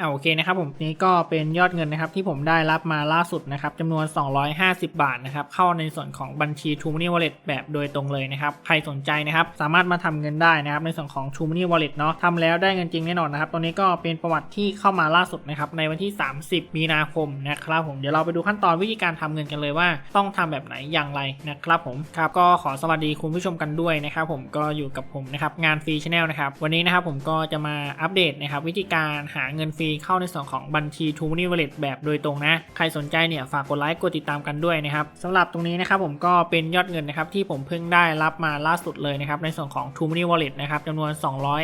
อ่าโอเคนะครับผมนี่ก็เป็นยอดเงินนะครับที่ผมได้รับมาล่าสุดนะครับจำนวน 250 บาทนะครับเข้าในส่วนของบัญชี True Money Wallet แบบโดยตรงเลยนะครับใครสนใจนะครับสามารถมาทำเงินได้นะครับในส่วนของ True Money Wallet เนาะทำแล้วได้เงินจริงแน่นอนนะครับตัวนี้ก็เป็นประวัติที่เข้ามาล่าสุดนะครับในวันที่ 30 มีนาคมนะครับผมเดี๋ยวเราไปดูขั้นตอนวิธีการทำเงินกันเลยว่า ต้องทำแบบไหนอย่างไรนะครับผมครับก็ขอสวัสดีคุณผู้ชมกันด้วยนะครับผมก็อยู่กับผมนะครับงานฟรีชาแนลนะครับวันนี้นะครับผมก็จะมาอัปเดตนะครับวิธีการหาเงินฟรีเข้าในส่วนของบัญชี True Money Wallet แบบโดยตรงนะ ใครสนใจเนี่ยฝากกดไลค์กดติดตามกันด้วยนะครับสำหรับตรงนี้นะครับผมก็เป็นยอดเงินนะครับที่ผมเพิ่งได้รับมาล่าสุดเลยนะครับในส่วนของ True Money Wallet นะครับจำนวน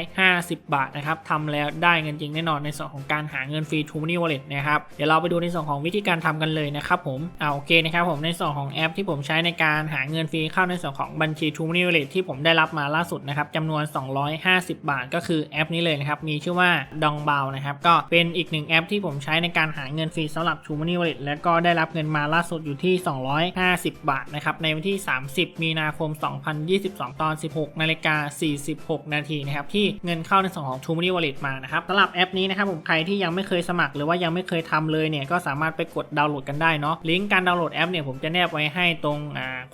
250 บาทนะครับทำแล้วได้เงินจริงแน่นอนในส่วนของการหาเงินฟรี True Money Wallet นะครับเดี๋ยวเราไปดูในส่วนของวิธีการทำกันเลยนะครับผมเอาโอเคนะครับผมในส่วนของแอปที่ผมใช้ในการหาเงินฟรีเข้าในส่วนของบัญชี True Money Wallet ที่ผมได้รับมาล่าสุดนะครับจำนวน 250 บาท ก็คือแอปนี้เลยนะครับมีชื่อว่าดองบานะครับก็เป็นเป็นอีกหนึ่งแอปที่ผมใช้ในการหาเงินฟรีสำหรับ True Money Wallet และก็ได้รับเงินมาล่าสุดอยู่ที่ 250 บาทนะครับ ในวันที่ 30 มีนาคม 2022 ตอน 16นาฬิกา46 นาทีนะครับ ที่เงินเข้าในส่วนของ True Money Wallet มานะครับสำหรับแอปนี้นะครับผมใครที่ยังไม่เคยสมัครหรือว่ายังไม่เคยทำเลยเนี่ยก็สามารถไปกดดาวน์โหลดกันได้เนาะลิงก์การดาวน์โหลดแอปเนี่ยผมจะแนบไว้ให้ตรง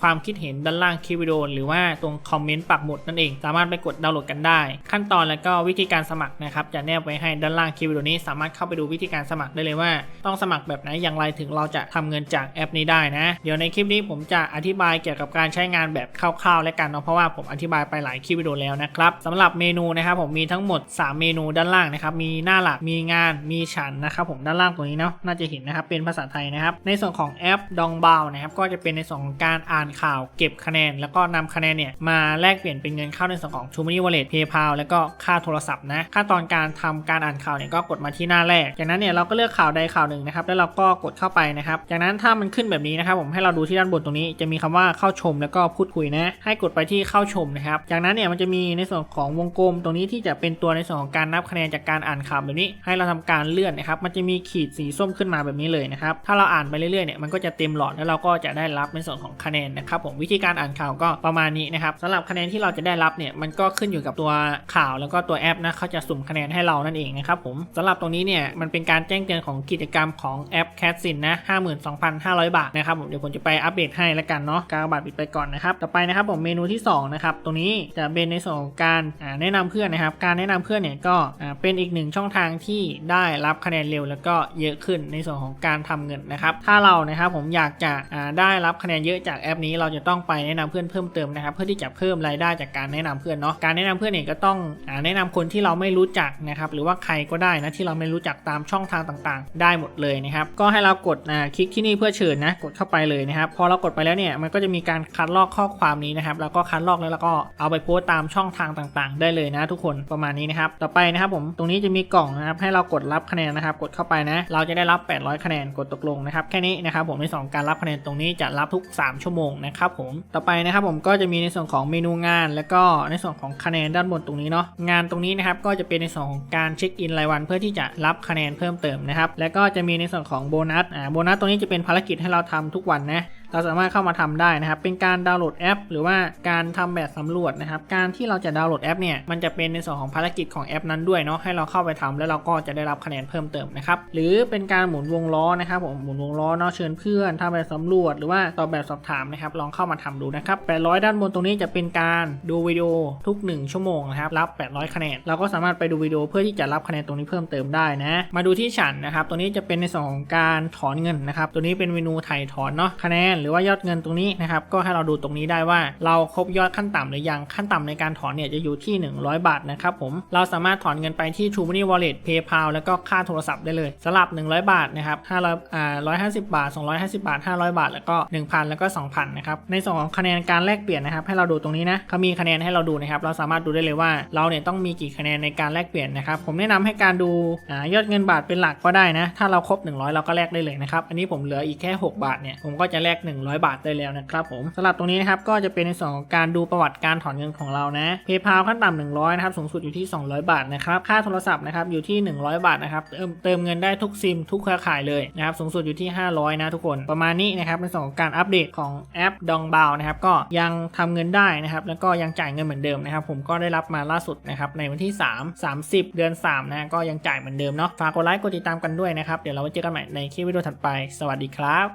ความคิดเห็นด้านล่างคลิปวิดีโอหรือว่าตรงคอมเมนต์ปักหมุดนั่นเอง สามารถไปกดดาวน์โหลดกันได้ ขั้นตอนแล้วก็วิธีการสมัครนะครับจะแนบไว้ให้ด้านล่างคลิปวิดีโอนี้สามารถเข้าไปดูวิธีการสมัครได้เลยว่า ต้องสมัครแบบไหนอย่างไรถึงเราจะทำเงินจากแอปนี้ได้นะ เดี๋ยวในคลิปนี้ผมจะอธิบายเกี่ยวกับการใช้งานแบบคร่าวๆและกันเนาะเพราะว่าผมอธิบายไปหลายคลิปวิดีโอแล้วนะครับสำหรับเมนูนะครับผมมีทั้งหมด 3 เมนูด้านล่างนะครับมีหน้าหลักมีงานมีฉันนะครับผมด้านล่างตรงนี้เนาะน่าจะเห็นนะครับเป็นภาษาไทยนะครับในส่วนของแอปดองบาวนะครับก็จะเป็นในส่วนของการอ่านข่าวเก็บคะแนน แล้วก็นำคะแนนเนี่ยมาแลกเปลี่ยนเป็นเงินเข้าในส่วนของ True Money Wallet PayPal แล้วก็ค่าโทรศัพท์นะขั้นตอนการทำการอ่านข่าวเนี่ยก็กดมาที่หน้าแรก จากนั้นเนี่ยเราก็เลือกข่าวใดข่าวหนึ่งนะครับ แล้วเราก็กดเข้าไปนะครับ จากนั้นถ้ามันขึ้นแบบนี้นะครับผมให้เราดูที่ด้านบนตรงนี้ จะมีคำว่าเข้าชมแล้วก็พูดคุยนะ ให้กดไปที่เข้าชมนะครับ จากนั้นเนี่ยมันจะมีในส่วนของวงกลมตรงนี้ที่จะเป็นตัวในส่วนของการนับคะแนนจากการอ่านข่าวแบบนี้ ให้เราทำการเลื่อนนะครับ มันจะมีขีดสีส้มขึ้นมาแบบนี้เลยนะครับ ถ้าเราอ่านไปเรื่อยๆเนี่ยมันก็จะเต็มหลอดแล้วเราก็จะได้รับในส่วนของคะแนนนะครับผมวิธีการอ่านข่าวก็ประมาณนี้นะครับสำหรับคะแนนที่เราจะได้รับเนี่ยมันก็ขึ้นอยู่กับตัวข่าวแล้วก็ตัวแอปนะเขาจะสุ่มคะแนนให้เรานั่นเองนะครับผมสำหรับตรงนี้เนี่ยมันเป็นการแจ้งเตือนของกิจกรรมของแอป c a t s i n นะ52,500 บาทนะครับผมเดี๋ยวผมจะไปอัปเดตให้แล้วกันเนาะการบาทปิดไปก่อนนะครับต่อไปนะครับผมเมนูที่2นะครับตรงนี้จะเป็นในส่วนของการแนะนำเพื่อนนะครับการแนะนำเพื่อนเนี่ยก็เป็นอีกหนึ่งช่องทางที่ได้รับคะแนนเร็ว แล้วก็เยอะขึ้นในส่วนของการทำเงินนะครับถ้าเรานะครับผมอยากจะได้รับคะแนนเยอะจากแอปนี้เราจะต้องไปแนะนำเพื่อนเพิ่มเติมนะครับเพื่อที่จะเพิ่มรายได้จากการแนะนำเพื่อนเนาะการแนะนำเพื่อนเนี่ยก็ต้องแนะนำคนที่เราไม่รู้จักนะครับหรือว่าใครก็ได้นะที่เราราไม่รู้จักตามช่องทางต่างๆ ได้หมดเลยนะครับ ก็ให้เรากดอ่าคลิกที่นี่เพื่อเชิญนะ กดเข้าไปเลยนะครับ พอเรากดไปแล้วเนี่ยมันก็จะมีการคัดลอกข้อความนี้นะครับ แล้วก็คัดลอกแล้วเราก็เอาไปโพสต์ตามช่องทางต่างๆ ได้เลยนะทุกคนประมาณนี้นะครับ ต่อไปนะครับผม ตรงนี้จะมีกล่องนะครับ ให้เรากดรับคะแนนนะครับ กดเข้าไปนะ เราจะได้รับ 800 คะแนน กดตกลงนะครับ แค่นี้นะครับผมในส่วนของการรับคะแนนตรงนี้จะรับทุก 3 ชั่วโมงนะครับผม ต่อไปนะครับผมก็จะมีในส่วนของเมนูงาน แล้วก็ในส่วนของคะแนนด้านบนตรงนี้เนาะ งานตรงนี้นะครับก็จะเป็นในส่วนของการเช็คอินรายวันเพื่อที่จะรับคะแนนเพิ่มเติมนะครับ แล้วก็จะมีในส่วนของโบนัส อ่า โบนัสตรงนี้จะเป็นภารกิจให้เราทำทุกวันนะ เราสามารถเข้ามาทำได้นะครับ เป็นการดาวน์โหลดแอป หรือว่าการทำแบบสำรวจนะครับ การที่เราจะดาวน์โหลดแอปเนี่ย มันจะเป็นในส่วนของภารกิจของแอปนั้นด้วยเนาะ ให้เราเข้าไปทำแล้วเราก็จะได้รับคะแนนเพิ่มเติมนะครับ หรือเป็นการหมุนวงล้อนะครับผม หมุนวงล้อเนาะ เชิญเพื่อนทำแบบสำรวจ หรือว่าตอบแบบสอบถามนะครับ ลองเข้ามาทำดูนะครับ800 ด้านบนตรงนี้จะเป็นการดูวิดีโอทุก 1 ชั่วโมงนะครับ รับ 800 คะแนน เราก็สามารถไปดูวิดีโอเพื่อที่จะรับคะแนนตรงนี้เพิ่มเติมได้นะ มาดูที่ฉันนะครับ ตัวนี้จะเป็นในส่วนของการถอนเงินนะครับ ตัวนี้เป็นเมนูถ่ายถอนเนาะ คะแนนหรือว่ายอดเงินตรงนี้นะครับก็ให้เราดูตรงนี้ได้ว่า เราครบยอดขั้นต่ำหรือยังขั้นต่ำในการถอนเนี่ยจะอยู่ที่ 100 บาทนะครับผมเราสามารถถอนเงินไปที่ True Money Wallet PayPal แล้วก็ค่าโทรศัพท์ได้เลยสำหรับ 100 บาทนะครับ500อ่า150 บาท 250 บาท 500 บาท แล้วก็ 1,000 แล้วก็ 2,000นะครับในส่วนของคะแนนการแลกเปลี่ยนนะครับให้เราดูตรงนี้นะเขามีคะแนนให้เราดูนะครับเราสามารถดูได้เลยว่าเราเนี่ยต้องมีกี่คะแนนในการแลกเปลี่ยนนะครับผมแนะนำให้การดูอ่ายอดเงินบาทเป็นหลักก็ได้นะถ้าเราครบ 100 เราก็แลกได้เลยนะครับอันนี้ผมเหลืออีกแค่ 6 บาทเนี่ยผมก็จะแลก100 บาทได้แล้วนะครับผมสำหรับตรงนี้นะครับก็จะเป็นในส่วนของการดูประวัติการถอนเงินของเรานะ PayPal ขั้นต่ำ100นะครับสูงสุดอยู่ที่ 200 บาทนะครับค่าโทรศัพท์นะครับอยู่ที่ 100 บาทนะครับเติมเติมเงินได้ทุกซิมทุกเครือข่ายเลยนะครับสูงสุดอยู่ที่ 500 นะทุกคนประมาณนี้นะครับในส่วนของการอัปเดตของแอปดองบาวนะครับก็ยังทำเงินได้นะครับแล้วก็ยังจ่ายเงินเหมือนเดิมนะครับผมก็ได้รับมาล่าสุดนะครับในวันที่ 3 30 เดือน3นะก็ยังจ่ายเหมือนเดิมเนาะฝากกดไลค์กดติดตามกันด้วยนะครับเดี๋ยวเราไว้เจอกันใหม่ในคลิปวิดีโอถัดไป สวัสดีครับ